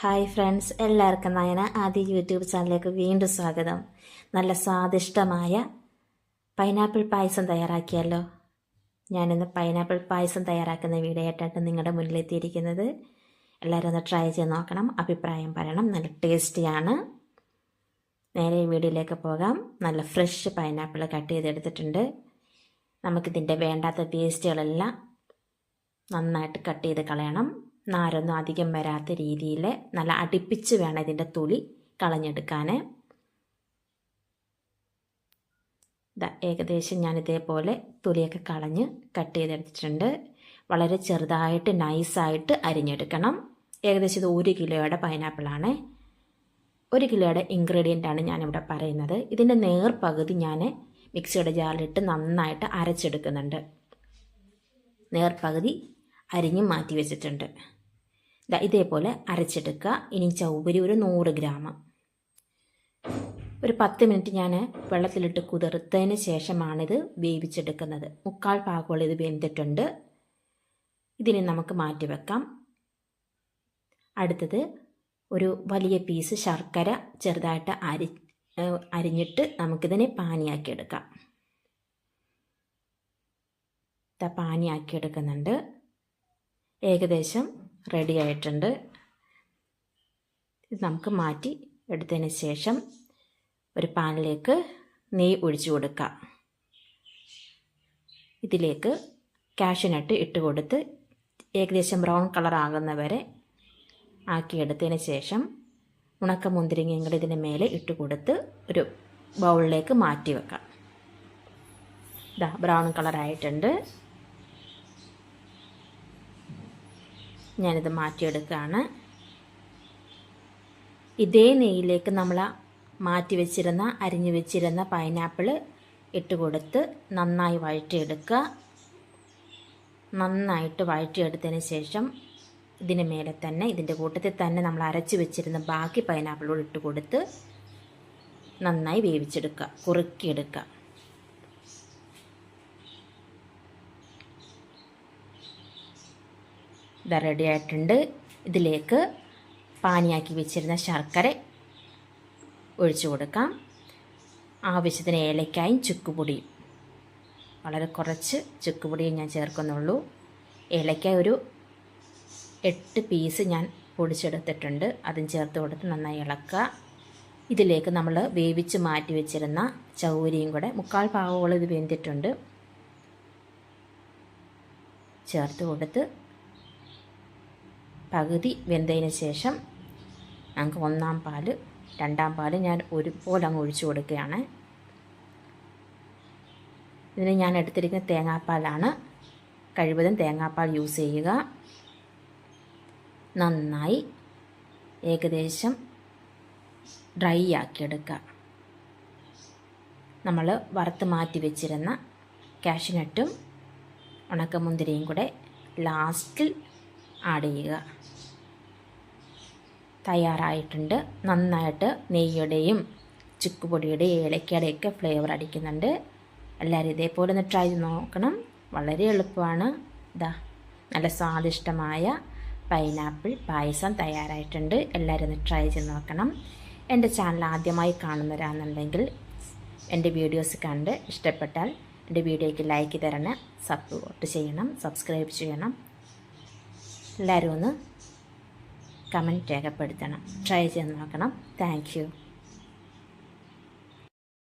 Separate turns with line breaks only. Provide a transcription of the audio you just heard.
Hi friends എല്ലാവർക്കും നയന ആദ്യ YouTube ചാനലിലേക്ക് വീണ്ടും സ്വാഗതം. നല്ല സ്വാദിഷ്ടമായ പൈനാപ്പിൾ പായസം തയ്യാറാക്കിയല്ലോ. ഞാനിന്ന് പൈനാപ്പിൾ പായസം തയ്യാറാക്കുന്ന വീഡിയോ ആയിട്ടാണ് നിങ്ങളുടെ മുന്നിലെത്തിയിരിക്കുന്നത്. എല്ലാവരും ഒന്ന് ട്രൈ ചെയ്ത് നോക്കണം. അഭിപ്രായം പറയണം. നല്ല ടേസ്റ്റിയാണ്. നേരെ വീഡിയോയിലേക്ക് പോകാം. നല്ല ഫ്രഷ് പൈനാപ്പിൾ കട്ട് ചെയ്തെടുത്തിട്ടുണ്ട്. നമുക്കിതിന്റെ വേണ്ടാത്ത വേസ്റ്റുകളെല്ലാം നന്നായിട്ട് കട്ട് ചെയ്ത് കളയണം. നാരൊന്നും അധികം വരാത്ത രീതിയിൽ നല്ല അടുപ്പിച്ച് വേണം ഇതിന്റെ തൊലി കളഞ്ഞെടുക്കാൻ ഏകദേശം ഞാൻ ഇതേപോലെ തൊലിയൊക്കെ കളഞ്ഞ് കട്ട് ചെയ്തെടുത്തിട്ടുണ്ട്. വളരെ ചെറുതായിട്ട് നൈസായിട്ട് അരിഞ്ഞെടുക്കണം. ഏകദേശം ഇത് ഒരു കിലോയുടെ പൈനാപ്പിളാണ്. ഒരു കിലോയുടെ ഇൻഗ്രീഡിയന്റ് ആണ് ഞാനിവിടെ പറയുന്നത്. ഇതിന്റെ നേർ പകുതി ഞാൻ മിക്സിയുടെ ജാറിലിട്ട് നന്നായിട്ട് അരച്ചെടുക്കുന്നുണ്ട്. നേർപകുതി അരിഞ്ഞ് മാറ്റി വെച്ചിട്ടുണ്ട്. ഇതേപോലെ അരച്ചെടുക്കുക. ഇനി ചൗവരി ഒരു നൂറ് ഗ്രാം. ഒരു പത്ത് മിനിറ്റ് ഞാൻ വെള്ളത്തിലിട്ട് കുതിർത്തതിന് ശേഷമാണിത് വേവിച്ചെടുക്കുന്നത്. മുക്കാൽ ഭാഗമുള്ള ഇത് വെന്തിട്ടുണ്ട്. ഇതിനെ നമുക്ക് മാറ്റി വെക്കാം. അടുത്തത് ഒരു വലിയ പീസ് ശർക്കര ചെറുതായിട്ട് അരി അരിഞ്ഞിട്ട് നമുക്കിതിനെ പാനിയാക്കി എടുക്കാം പാനിയാക്കി ഏകദേശം റെഡി ആയിട്ടുണ്ട്. ഇത് നമുക്ക് മാറ്റി എടുത്തതിന് ശേഷം ഒരു പാനിലേക്ക് നെയ്യ് ഒഴിച്ചു കൊടുക്കാം. ഇതിലേക്ക് കാഷ്യനട്ട് ഇട്ട് കൊടുത്ത് ഏകദേശം ബ്രൗൺ കളർ ആകുന്നവരെ ആക്കിയെടുത്തതിന് ശേഷം ഉണക്ക മുന്തിരിങ്ങയും കൂടി ഇതിന് മേലെ ഇട്ട് കൊടുത്ത് ഒരു ബൗളിലേക്ക് മാറ്റി വെക്കാം. ഇതാ ബ്രൗൺ കളറായിട്ടുണ്ട് ഞാനിത് മാറ്റിയെടുക്കുകയാണ്. ഇതേ നെയ്യിലേക്ക് നമ്മൾ മാറ്റി വെച്ചിരുന്ന അരിഞ്ഞു വെച്ചിരുന്ന പൈനാപ്പിൾ ഇട്ട് കൊടുത്ത് നന്നായി വഴറ്റിയെടുക്കുക. നന്നായിട്ട് വഴറ്റിയെടുത്തതിന് ശേഷം ഇതിന് മേലെ തന്നെ ഇതിന്റെ കൂട്ടത്തിൽ തന്നെ നമ്മൾ അരച്ച് വെച്ചിരുന്ന ബാക്കി പൈനാപ്പിളോട് ഇട്ട് കൊടുത്ത് നന്നായി വേവിച്ചെടുക്കുക കുറുക്കിയെടുക്കുക. ഇത് റെഡി ആയിട്ടുണ്ട്. ഇതിലേക്ക് പാനിയാക്കി വെച്ചിരുന്ന ശർക്കര ഒഴിച്ചു കൊടുക്കാം. ആവശ്യത്തിന് ഏലക്കായും ചുക്കുപൊടിയും. വളരെ കുറച്ച് ചുക്കുപൊടിയും ഞാൻ ചേർക്കുന്നുള്ളൂ. ഏലക്ക ഒരു എട്ട് പീസ് ഞാൻ പൊടിച്ചെടുത്തിട്ടുണ്ട്. അതും ചേർത്ത് കൊടുത്ത് നന്നായി ഇളക്കുക. ഇതിലേക്ക് നമ്മൾ വേവിച്ച് മാറ്റി വെച്ചിരുന്ന ചൗരിയും കൂടെ മുക്കാൽ ഭാഗത്തോളം ഇത് വെന്തിട്ടുണ്ട്. ചേർത്ത് കൊടുത്ത് പകുതി വെന്തതിന് ശേഷം ഞങ്ങൾക്ക് ഒന്നാം പാൽ രണ്ടാം പാൽ ഞാൻ ഒരുപോലെ അങ്ങ് ഒഴിച്ചു കൊടുക്കുകയാണ്. ഇതിന് ഞാൻ എടുത്തിരിക്കുന്ന തേങ്ങാപ്പാലാണ് കഴിവതും തേങ്ങാപ്പാൽ യൂസ് ചെയ്യുക. നന്നായി ഏകദേശം ഡ്രൈ ആക്കിയെടുക്കുക. നമ്മൾ വറുത്ത് മാറ്റി വെച്ചിരുന്ന കാഷ്നട്ടും ഉണക്കമുന്തിരിയും കൂടെ ലാസ്റ്റിൽ ആഡ് ചെയ്യുക തയ്യാറായിട്ടുണ്ട്. നന്നായിട്ട് നെയ്യുടെയും ചുക്കുപൊടിയുടെയും ഏലക്കടയൊക്കെ ഫ്ലേവർ അടിക്കുന്നുണ്ട്. എല്ലാവരും ഇതേപോലെ ഒന്ന് ട്രൈ ചെയ്ത് നോക്കണം. വളരെ എളുപ്പമാണ്. ഇതാ നല്ല സ്വാദിഷ്ടമായ പൈനാപ്പിൾ പായസം തയ്യാറായിട്ടുണ്ട്. എല്ലാവരും ഒന്ന് ട്രൈ ചെയ്ത് നോക്കണം. എന്റെ ചാനൽ ആദ്യമായി കാണുന്നവരാണെന്നുണ്ടെങ്കിൽ എന്റെ വീഡിയോസ് കണ്ട് ഇഷ്ടപ്പെട്ടാൽ എന്റെ വീഡിയോയ്ക്ക് ലൈക്ക് തരണം സപ്പോർട്ട് ചെയ്യണം സബ്സ്ക്രൈബ് ചെയ്യണം. എല്ലാവരും ഒന്ന് കമന്റ് രേഖപ്പെടുത്തണം. ട്രൈ ചെയ്ത് നോക്കണം. താങ്ക്